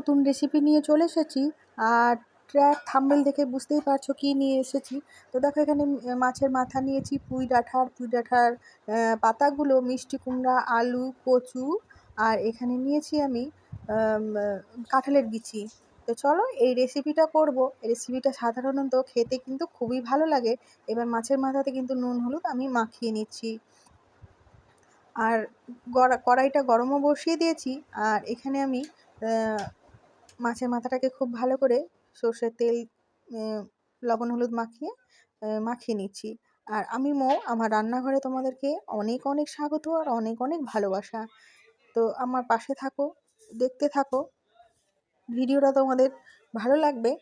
নতুন রেসিপি নিয়ে চলে এসেছি। আর ট্র্যাক থাম্বেল দেখে বুঝতেই পারছ কী নিয়ে এসেছি। তো দেখো এখানে মাছের মাথা নিয়েছি, পুঁই ডাঁঠার পুঁই ডাঁঠার পাতাগুলো, মিষ্টি কুমড়া, আলু, কচু, আর এখানে নিয়েছি আমি কাঁঠালের বিচি। তো চলো এই রেসিপিটা করব। রেসিপিটা সাধারণত খেতে কিন্তু খুবই ভালো লাগে। এবার মাছের মাথাতে কিন্তু নুন, হলুদ আমি মাখিয়ে নিচ্ছি। আর কড়াইটা গরমও বসিয়ে দিয়েছি। আর এখানে আমি মাছের মাথাটাকে খুব ভালো করে সর্ষের তেল লবণ, হলুদ মাখিয়ে মাখিয়ে নিচ্ছি। আর আমি মো, আমার রান্নাঘরে তোমাদেরকে অনেক অনেক স্বাগত আর অনেক অনেক ভালোবাসা। তো আমার পাশে থাকো, দেখতে থাকো। ভিডিওটা তোমাদের ভালো লাগবে।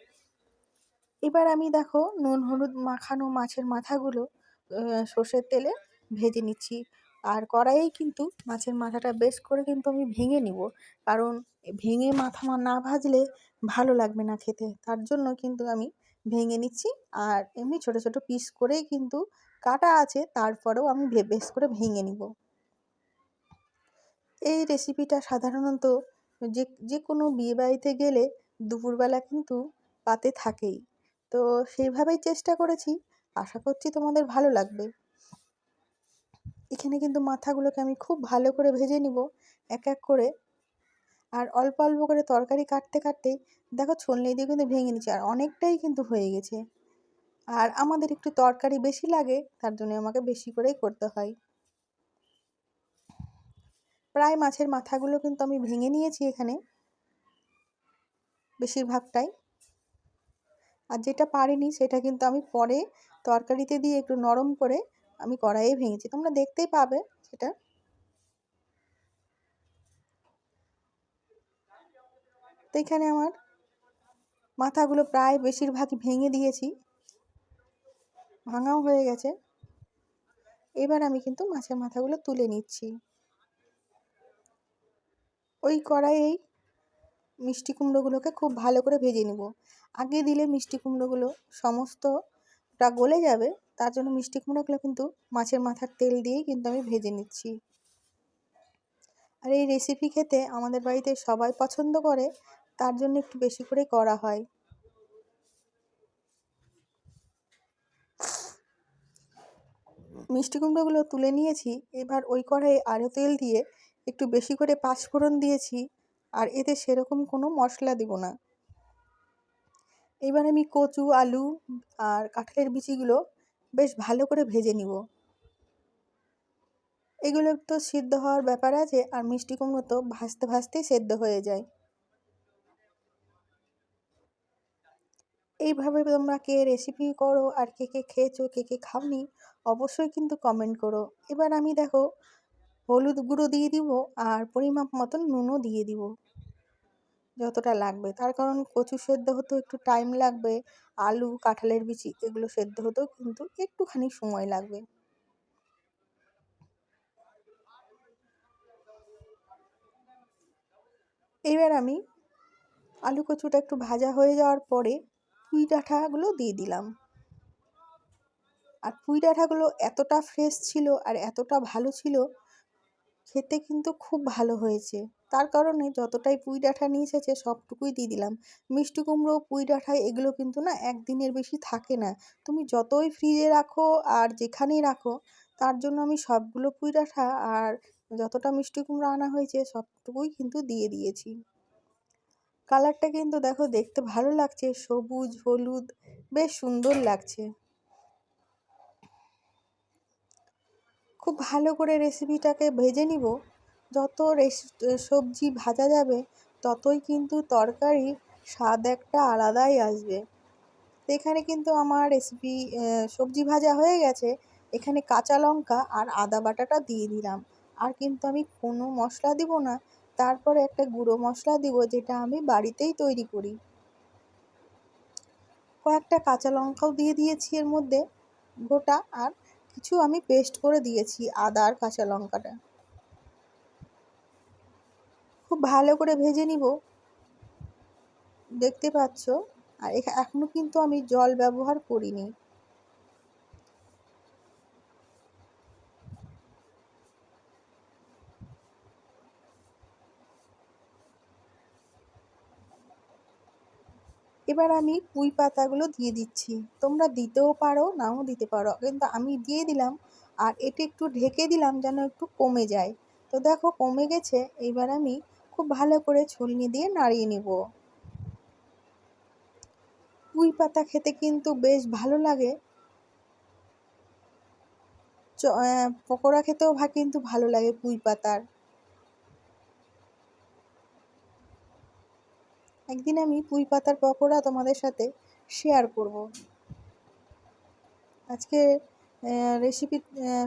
এবার আমি দেখো নুন, হলুদ মাখানো মাছের মাথাগুলো সর্ষের তেলে ভেজে নিচ্ছি। আর কড়াইয়েই কিন্তু মাছের মাথাটা বেশ করে কিন্তু আমি ভেঙে নিব। কারণ ভেঙে মাথা না ভাজলে ভালো লাগবে না খেতে। তার জন্য কিন্তু আমি ভেঙে নিচ্ছি আর এমনি ছোটো ছোটো পিস করেই কিন্তু কাটা আছে, তারপরেও আমি বেশ করে ভেঙে নিব। এই রেসিপিটা সাধারণত যে যে কোনো বিয়েবাড়িতে গেলে দুপুরবেলা কিন্তু পাতে থাকেই। তো সেইভাবেই চেষ্টা করেছি। আশা করছি তোমাদের ভালো লাগবে। এখানে কিন্তু মাথাগুলোকে আমি খুব ভালো করে ভেজে নিব, এক এক করে। আর অল্প অল্প করে তরকারি কাটতে কাটতেই দেখো ছলনি দিয়ে কিন্তু ভেঙে নিচ্ছে, আর অনেকটাই কিন্তু হয়ে গেছে। আর আমাদের একটু তরকারি বেশি লাগে, তার জন্য আমাকে বেশি করেই করতে হয়। প্রায় মাছের মাথাগুলো কিন্তু আমি ভেঙে নিয়েছি এখানে, বেশিরভাগটাই। আর যেটা পারিনি সেটা কিন্তু আমি পরে তরকারিতে দিয়ে একটু নরম করে আমি কড়াইয়ে ভেঙেছি, তোমরা দেখতেই পাবে সেটা। তো এখানে আমার মাথাগুলো প্রায় বেশিরভাগ ভেঙে দিয়েছি, ভাঙাও হয়ে গেছে। এবার আমি কিন্তু মাছের মাথাগুলো তুলে নিচ্ছি। ওই কড়াইয়েই মিষ্টি কুমড়োগুলোকে খুব ভালো করে ভেজে নেব। আগে দিলে মিষ্টি কুমড়োগুলো সমস্তটা গলে যাবে তার জন্য মিষ্টি কুমড়োগুলো কিন্তু মাছের মাথার তেল দিয়েই কিন্তু আমি ভেজে নিচ্ছি। আর এই রেসিপি খেতে আমাদের বাড়িতে সবাই পছন্দ করে, তার জন্য একটু বেশি করে করা হয়। মিষ্টি কুমড়োগুলো তুলে নিয়েছি, এবার ওই কড়াইয়ে আরও তেল দিয়ে একটু বেশি করে পাঁচফোড়ন দিয়েছি, আর এতে সেরকম কোনো মশলা দেব না। এবার আমি কচু, আলু আর কাঁঠালের বিচিগুলো বেশ ভালো করে ভেজে নিব। এগুলো তো সিদ্ধ হওয়ার ব্যাপার আছে আর মিষ্টি কুমড়ো তো ভাজতে ভাজতেই সেদ্ধ হয়ে যায়। এইভাবে তোমরা কে রেসিপি করো আর কে কে খেয়েছো, কে কে খাওনি, অবশ্যই কিন্তু কমেন্ট করো। এবার আমি দেখো হলুদ গুঁড়ো দিয়ে দিব আর পরিমাপ মতন নুনও দিয়ে দিব। যতটা লাগবে। তার কারণ কচু সেদ্ধ হতেও একটু টাইম লাগবে, আলু, কাঁঠালের বিচি এগুলো সেদ্ধ হতেও কিন্তু একটুখানি সময় লাগবে। এবার আমি আলু কচুটা একটু ভাজা হয়ে যাওয়ার পরে পুঁই ডাঁঠাগুলো দিয়ে দিলাম। আর পুঁই ডাঁঠাগুলো এতটা ফ্রেশ ছিল আর এতটা ভালো ছিল খেতে কিন্তু খুব ভালো হয়েছে। তার কারণে যতটাই পুঁই ডাঁঠা নিয়ে এসেছে সবটুকুই দিয়ে দিলাম। মিষ্টি কুমড়ো, পুঁই ডাঁঠা এগুলো কিন্তু না একদিনের বেশি থাকে না। তুমি যতই ফ্রিজে রাখো আর যেখানেই রাখো, তার জন্য আমি সবগুলো পুঁই ডাঁঠা আর যতটা মিষ্টি কুমড়ো আনা হয়েছে সবটুকুই কিন্তু দিয়ে দিয়েছি। কালারটা কিন্তু দেখো দেখতে ভালো লাগছে, সবুজ, হলুদ, বেশ সুন্দর লাগছে। খুব ভালো করে রেসিপিটাকে ভেজে নিব। যত রেসি, সবজি ভাজা যাবে, ততই কিন্তু তরকারির স্বাদ একটা আলাদাই আসবে। তো এখানে কিন্তু আমার রেসিপি সবজি ভাজা হয়ে গেছে। এখানে কাঁচা লঙ্কা আর আদা বাটাটা দিয়ে দিলাম। আর কিন্তু আমি কোনো মশলা দিব না। তারপরে একটা গুঁড়ো মশলা দিব, যেটা আমি বাড়িতেই তৈরি করি। কয়েকটা কাঁচা লঙ্কাও দিয়ে দিয়েছি এর মধ্যে। গোটা আর কিছু আমি পেস্ট করে দিয়েছি আদা আর কাঁচা লঙ্কাটা। খুব ভালো করে ভেজে নিব। দেখতে পাচ্ছ? আর এখনও কিন্তু আমি জল ব্যবহার করিনি। এবার আমি পুঁই পাতাগুলো দিয়ে দিচ্ছি। তোমরা দিতেও পারো, নাও দিতে পারো। কিন্তু আমি দিয়ে দিলাম আর এটি একটু ঢেকে দিলাম যেন একটু কমে যায়। তো দেখো কমে গেছে, এবার আমি খুব ভালো করে ছলনি দিয়ে নাড়িয়ে নেব। পুঁই পাতা খেতে কিন্তু বেশ ভালো লাগে। পকোড়া খেতেও কিন্তু ভালো লাগে পুঁই পাতার। একদিন আমি পুঁই পাতার পকোড়া তোমাদের সাথে শেয়ার করব। আজকে রেসিপি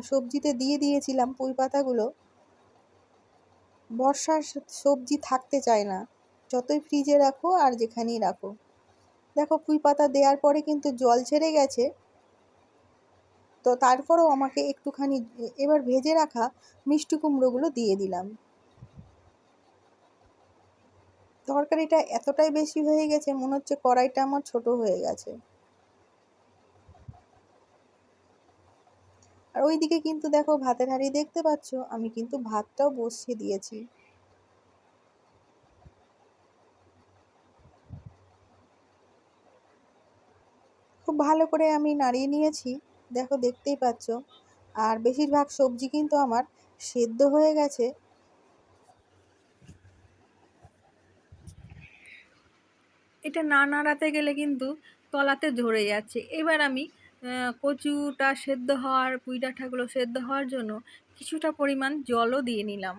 সবজিতে দিয়ে দিয়েছিলাম পুঁই পাতাগুলো। বর্ষার সবজি থাকতে চায় না। যতই ফ্রিজে রাখো আর যেখানেই রাখো। দেখো, পুঁই পাতা দেওয়ার পরে কিন্তু জল ছেড়ে গেছে। তো তারপরেও আমাকে একটুখানি, এবার ভেজে রাখা মিষ্টি কুমড়োগুলো দিয়ে দিলাম। তরকারিটা এতটাই বেশি হয়ে গেছে, মনে হচ্ছে কড়াইটা আমার ছোট হয়ে গেছে। আর ওইদিকে কিন্তু দেখো ভাতের হাঁড়ি দেখতে পাচ্ছ, আমি কিন্তু ভাতটাও বসিয়ে দিয়েছি। খুব ভালো করে আমি নাড়িয়ে নিয়েছি, দেখো দেখতেই পাচ্ছ। আর বেশিরভাগ সবজি কিন্তু আমার সেদ্ধ হয়ে গেছে এটা না নাড়াতে গেলে কিন্তু তলাতে ধরে যাচ্ছে। এবার আমি কচুটা সেদ্ধ হওয়ার, পুঁই ডাঁটাগুলো সেদ্ধ হওয়ার জন্য কিছুটা পরিমাণ জলও দিয়ে নিলাম।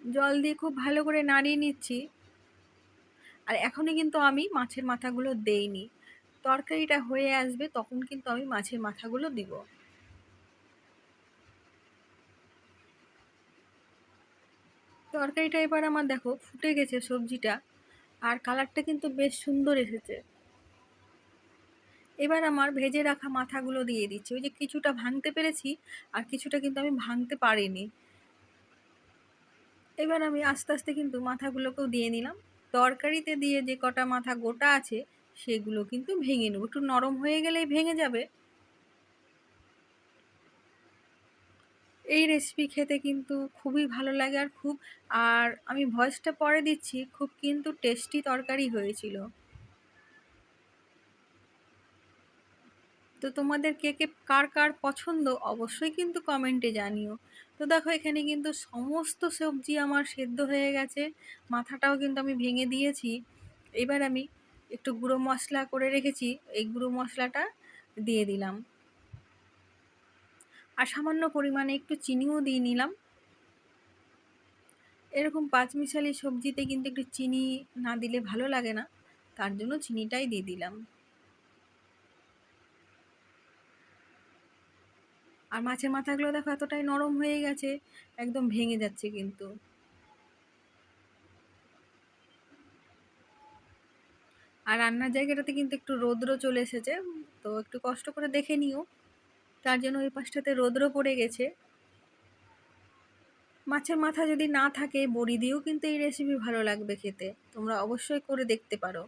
জল দিয়ে খুব ভালো করে নাড়িয়ে নিচ্ছি। আর এখনই কিন্তু আমি মাছের মাথাগুলো দেইনি। তরকারিটা হয়ে আসবে, তখন কিন্তু আমি মাছের মাথাগুলো দিব। তরকারিটা এবার আমার দেখো ফুটে গেছে সবজিটা, আর কালারটা কিন্তু বেশ সুন্দর এসেছে। এবার আমার ভেজে রাখা মাথাগুলো দিয়ে দিচ্ছি। ওই যে কিছুটা ভাঙতে পেরেছি, আর কিছুটা কিন্তু আমি ভাঙতে পারিনি। এবার আমি আস্তে আস্তে কিন্তু মাথাগুলোকেও দিয়ে নিলাম। তরকারিতে দিয়ে যে কটা মাথা গোটা আছে, সেগুলো কিন্তু ভেঙে নেব। একটু নরম হয়ে গেলেই ভেঙে যাবে। এই রেসিপি খেতে কিন্তু খুবই ভালো লাগে আর খুব, আর আমি ভয়েসটা পরে দিচ্ছি, খুব কিন্তু টেস্টি তরকারি হয়েছিল। তো তোমাদের কে কে, কার কার পছন্দ অবশ্যই কিন্তু কমেন্টে জানিও। তো দেখো এখানে কিন্তু সমস্ত সবজি আমার সেদ্ধ হয়ে গেছে, মাথাটাও কিন্তু আমি ভেঙে দিয়েছি। এবার আমি একটু গুঁড়ো মশলা করে রেখেছি, এই গুঁড়ো মশলাটা দিয়ে দিলাম। আর সামান্য পরিমাণে একটু চিনিও দিয়ে নিলাম। এরকম পাঁচমিশালি সবজিতে কিন্তু একটু চিনি না দিলে ভালো লাগে না, তার জন্য চিনিটাই দিয়ে দিলাম। আর মাছের মাথাগুলো দেখো এতটাই নরম হয়ে গেছে, একদম ভেঙে যাচ্ছে কিন্তু। আর রান্নার জায়গাটাতে কিন্তু একটু রৌদ্র চলে এসেছে, তো একটু কষ্ট করে দেখে নিও। তার জন্য ওই পাশটাতে রৌদ্র পড়ে গেছে। মাছের মাথা যদি না থাকে, বড়ি দিয়েও কিন্তু এই রেসিপি ভালো লাগবে খেতে। তোমরা অবশ্যই করে দেখতে পারো।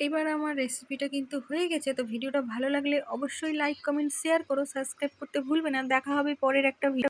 এবার আমার রেসিপিটা কিন্তু হয়ে গেছে। তো ভিডিওটা ভালো লাগলে অবশ্যই লাইক কমেন্ট শেয়ার করো। সাবস্ক্রাইব করতে ভুলবে না। দেখা হবে পরের একটা ভিডিও